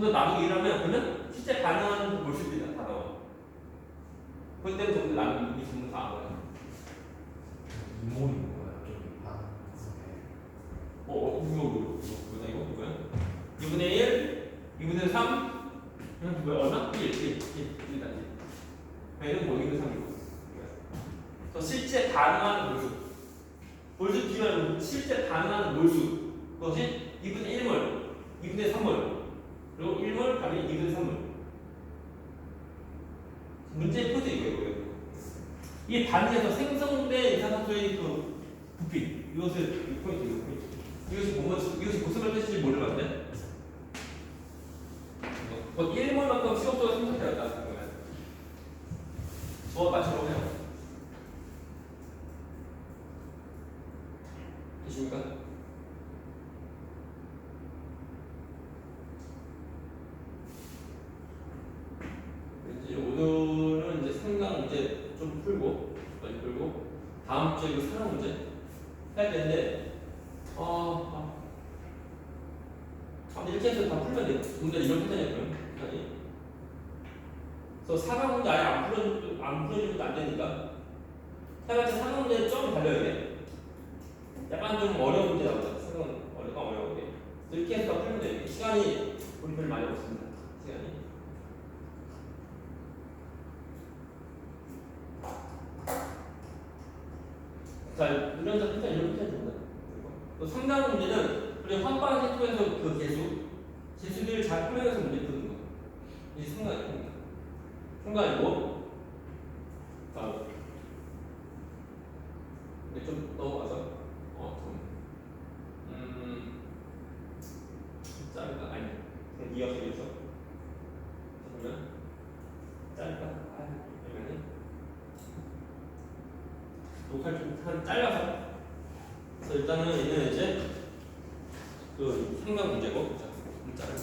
다 나누기 1하면 그러면 실제 가능한 몰수들이. 그것 때문에 전부 다 나누기 2 전부 다 나와요. 이모인 거야 좀 아, 어, 어, 이거, 이거, 이거, 이거야? 2분의 1, 2분의 3, 그냥 뭐야, 얼마? 1, 1, 1, 1이다, 1. 얘는 뭐 2분의 3이고. 그래서 실제 가능한 몰수. 몰수 비교하는 실제 가능한 몰수. 그것이 2분의 1몰, 2분의 3몰, 그리고 1몰, 답이 2분의 3몰. 문제의 포인트 이거예요, 이거. 이 반에서 생성된 이산화탄소의 그 부피, 이것을 이 포인트, 이 포인트. 이것이 뭐, 이것이 무슨 뜻인지 모르는데. 뭐 1몰만큼 시각적으로 생성되었다 그러면 저와 맞추라고 해요. 되십니까? 이제 오늘은 이제 생각 문제 좀 풀고 많이 풀고 다음 주에 이거 사랑 문제 해야 되는데 어, 아, 아, 이렇게 해서 다 풀면 돼요. 문제 이런 패턴이었고요. 패턴이. 그래서 사강 문제 아예 안 풀어 안 풀어주면 안 되니까. 해봤자 사강 문제 좀 달려야 돼. 약간 좀 어려운 문제 나오죠. 사강 어려가 어려운데. 이렇게 해서 다 풀면 돼요. 시간이 우리 별로 많이 없습니다. 시간이. 자, 자 패턴 이런 패턴이 됩니다. 또 상당 문제는 우리 환방 세토에서 그 개수, 개수들을 잘 풀면서 문제 푸는 거. 이 상당입니다. 상당이고, 다음. 근데 좀 넘어가서, 어, 좀, 음, 짧을까? 아니, 이어서 이어서. 그러면, 짧을까? 아, 아니면은, 녹화를 좀한 잘라서. 그래서 일단은 얘는 이제 그 상당 문제고, 자, 문자를.